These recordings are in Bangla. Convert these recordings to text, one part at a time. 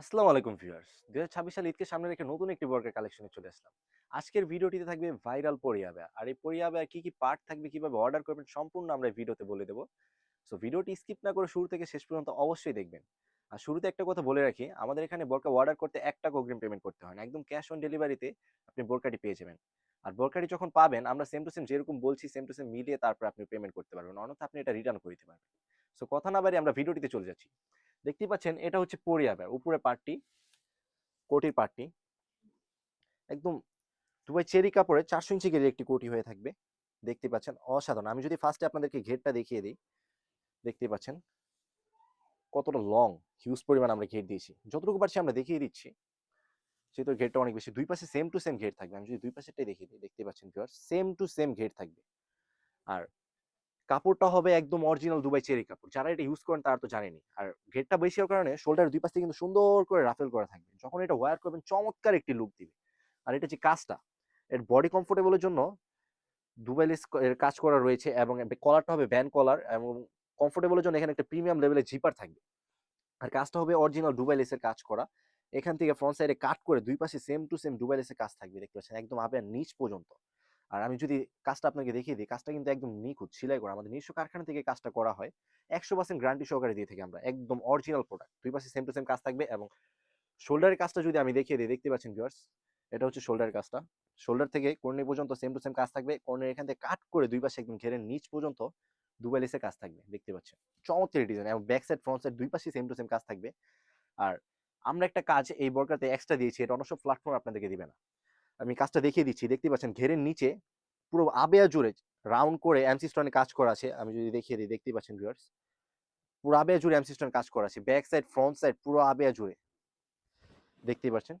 আসসালামু আলাইকুম ভিউয়ার্স। দুই হাজার ছাব্বিশ সাল ঈদকে সামনে রেখে নতুন একটি বর্গের কালেকশনে চলে আসলাম। আজকের ভিডিওটিতে থাকবে ভাইরাল পরিয়াবা আর এই পরিয়াবা কি কি পার্ট থাকবে, কীভাবে অর্ডার করবেন, সম্পূর্ণ আমরা ভিডিওতে বলে দেবো। সো ভিডিওটি স্কিপ না করে শুরু থেকে শেষ পর্যন্ত অবশ্যই দেখবেন। আর শুরুতে একটা কথা বলে রাখি, আমাদের এখানে বোরকা অর্ডার করতে এক টাকা অগ্রিম পেমেন্ট করতে হয় না। একদম ক্যাশ অন ডেলিভারিতে আপনি বোরকাটি পেয়ে যাবেন। আর বোরকাটি যখন পাবেন, আমরা সেম টু সেম যেরকম বলছি সেম টু সেম মিলিয়ে তারপর আপনি পেমেন্ট করতে পারবেন। অন্যথা আপনি এটা রিটার্ন করে দিতে পারবেন। সো কথা না বাড়ি আমরা ভিডিওটিতে চলে যাচ্ছি। দেখতেই পাচ্ছেন এটা হচ্ছে পরিয়াবা উপরে পার্টটি কোটির পাটটি। একদম দুবাই চেরি কাপড়ে চারশো ইঞ্চি গেজের একটি কোটি হয়ে থাকবে। দেখতে পাচ্ছেন, অসাধারণ। আমি যদি ফার্স্টে আপনাদেরকে ঘেরটা দেখিয়ে দিই, দেখতে পাচ্ছেন কতটা লং হিউজ পরিমাণ আমরা ঘের দিয়েছি। যতটুকু পারছি আমরা দেখিয়ে দিচ্ছি। সেহেতু ঘেরটা অনেক বেশি, দুই পাশে সেম টু সেম ঘের থাকবে। আমি যদি দুই পাশেরটাই দেখিয়ে দিই, দেখতে পাচ্ছেন সেম টু সেম ঘের থাকবে। আর কাপড়টা হবে একদম অরিজিনাল দুবাই চেরি কাপড়। যারা এটা ইউজ করেন তারা তো জানেনি আর ঘেরটা বেশি হওয়ার কারণে শোল্ডার দুই পাশে কিন্তু সুন্দর করে রাফেল করা থাকবে। যখন এটা ওয়্যার করবেন চমৎকার একটি লুক দিবে। আর এটা যে কাজটা। এর বডি কমফোর্টেবলের জন্য দুবাই এর কাজ করা রয়েছে এবং কলারটা হবে ব্যান কলার এবং কমফোর্টেবলের জন্য এখানে একটা প্রিমিয়াম লেভেলের জিপার থাকবে। আর কাজটা হবে অরিজিনাল দুবাই লেসের কাজ করা। এখান থেকে ফ্রন্ট সাইডে কাট করে দুই পাশে সেম টু সেম দুবাই লেসের কাজ থাকবে। দেখতে পাচ্ছেন? একদম আবে নিচ পর্যন্ত। আর আমি যদি কাজটা আপনাকে দেখিয়ে দিই, কাজটা কিন্তু একদম নিখুঁত, সেলাই করা। আমাদের নিজস্ব কারখানা থেকে কাজটা করা হয়। একশো পার্সেন্ট গ্যারান্টি সহকারে দিয়ে থাকি আমরা। একদম অরিজিনাল প্রোডাক্ট দুই পাশে সেম টু সেম কাজ থাকবে এবং শোল্ডারের কাজটা যদি আমি দেখিয়ে দিই, দেখতে পাচ্ছেন ভিউয়ার্স এটা হচ্ছে শোল্ডারের কাজটা। শোল্ডার থেকে কর্নি পর্যন্ত সেম টু সেম কাজ থাকবে। কর্নের এখান থেকে কাট করে দুই পাশে একদম ঘেরে নিচ পর্যন্ত দুবাই লেসের কাজ থাকবে। দেখতে পাচ্ছেন? চমৎকার ডিজাইন এবং ব্যাক সাইড ফ্রন্ট সাইড দুই পাশে সেম টু সেম কাজ থাকবে। আর আমরা একটা কাজ এই বর্কাতে এক্সট্রা দিয়েছি, এটা অন্য সব প্ল্যাটফর্ম আপনাদেরকে দিবে না। আমি কাজটা দেখিয়ে দিচ্ছি। দেখতে পাচ্ছেন ঘেরের নিচে পুরো আবেয়া জুড়ে রাউন্ড করে এমসি স্টোনে কাজ করা আছে। আমি যদি দেখিয়ে দিই, দেখতেই পাচ্ছেন ভিউয়ার্স পুরো আবেয়া জুড়ে এমসি স্টোন কাজ করা আছে। ব্যাক সাইড ফ্রন্ট সাইড পুরো আবেয়া জুড়ে। দেখতেই পাচ্ছেন?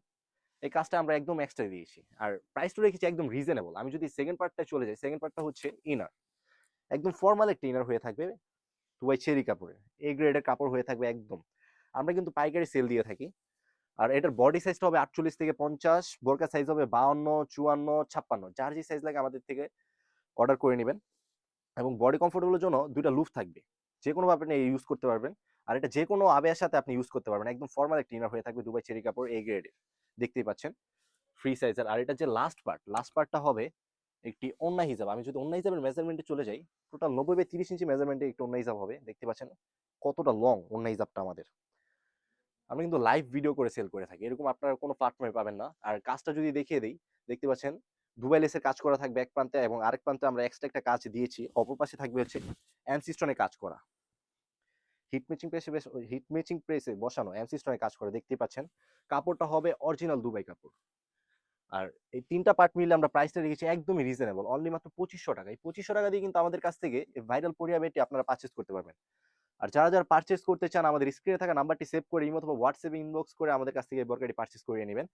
এই কাজটা আমরা একদম এক্সট্রা দিয়েছি। আর প্রাইসটা রেখেছি একদম রিজনেবল আমি যদি সেকেন্ড পার্টটা চলে যাই সেকেন্ড পার্টটা হচ্ছে ইনার একদম ফর্মাল একটা ইনার হয়ে থাকবে দুবাই চেরি কাপড়ের। এ গ্রেডের কাপড় হয়ে থাকবে একদম। আমরা কিন্তু পাইকারি সেল দিয়ে থাকি। আর এটার বডি সাইজটা হবে আটচল্লিশ থেকে পঞ্চাশ, বোরকা সাইজ হবে বাউন্ন, চুয়ান্ন, ছাপ্পান্ন, যার যে সাইজ লাগে আমাদের থেকে অর্ডার করে নেবেন। এবং বডি কমফোর্টেবলের জন্য দুইটা লুফ থাকবে। যে কোনো আপনি ইউজ করতে পারবেন। আর এটা যে কোনো আবেয়ার সাথে আপনি ইউজ করতে পারবেন। একদম ফর্মাল একটা ইনার হয়ে থাকবে দুবাই চেরি কাপড় এ। গ্রেডের দেখতেই পাচ্ছেন? ফ্রি সাইজের আর এটা যে লাস্ট পার্ট লাস্ট পার্টটা হবে একটি অন্যায় হিসাব। আমি যদি অন্য হিসাবের মেজারমেন্টে চলে যাই টোটাল নব্বই বাই তিরিশ ইঞ্চি মেজারমেন্টে একটু অন্য হিসাব হবে। দেখতে পাচ্ছেন? কতটা লং অন্যায় হিসাবটা আমাদের। আমরা কিন্তু লাইভ ভিডিও করে সেল করে থাকি। এরকম আপনারা কোনো প্ল্যাটফর্মে পাবেন না। আর কাজটা যদি দেখিয়ে দিই, দেখতে পাচ্ছেন দুবাই লেসের কাজ করা থাকবে এক প্রান্তে এবং আরেক প্রান্তে আমরা এক্সট্রা একটা কাজ দিয়েছি। অপর পাশে থাকবে হচ্ছে অ্যানসিস্টনে কাজ করা। হিট ম্যাচিং প্রেসে হিট ম্যাচিং প্রেসে বসানো অ্যানসিস্টনে কাজ করে। দেখতে পাচ্ছেন, কাপড়টা হবে অরিজিনাল দুবাই কাপড়। আর এই তিনটা পার্ট মিলে আমরা প্রাইসটা রেখেছি একদমই রিজনেবল অনলি মাত্র পঁচিশশো টাকা। এই পঁচিশশো টাকা দিয়ে কিন্তু আমাদের কাছ থেকে ভাইরাল পরিয়াবেটি আপনারা পারচেস করতে পারবেন। আর যারা যারা পারচেস করতে চান, আমাদের স্ক্রিনে থাকা নাম্বারটি সেভ করে ইমো অথবা হোয়াটসঅ্যাপে ইনবক্স করে আমাদের কাছ থেকে এই বরকাটি করিয়ে নেবেন।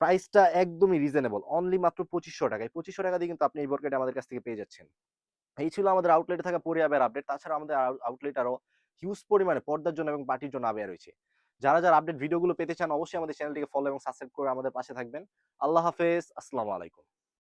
প্রাইসটা একদমই রিজনেবল অনলি মাত্র পঁচিশশো টাকায়। পঁচিশশো টাকা দিয়ে কিন্তু আপনি এই বরকাটি আমাদের কাছ থেকে পেয়ে যাচ্ছেন। এই ছিল আমাদের আউটলেটে থাকা পরিয়াবের আপডেট তাছাড়া আমাদের আউটলেট আরও হিউজ পরিমাণে পর্দার জন্য এবং পার্টির জন্য আবেয়া রয়েছে। যারা যারা আপডেট ভিডিওগুলো পেতে চান, অবশ্যই আমাদের চ্যানেলটিকে ফলো এবং সাবস্ক্রাইব করে আমাদের পাশে থাকবেন। আল্লাহ হাফেজ, আসসালামু আলাইকুম।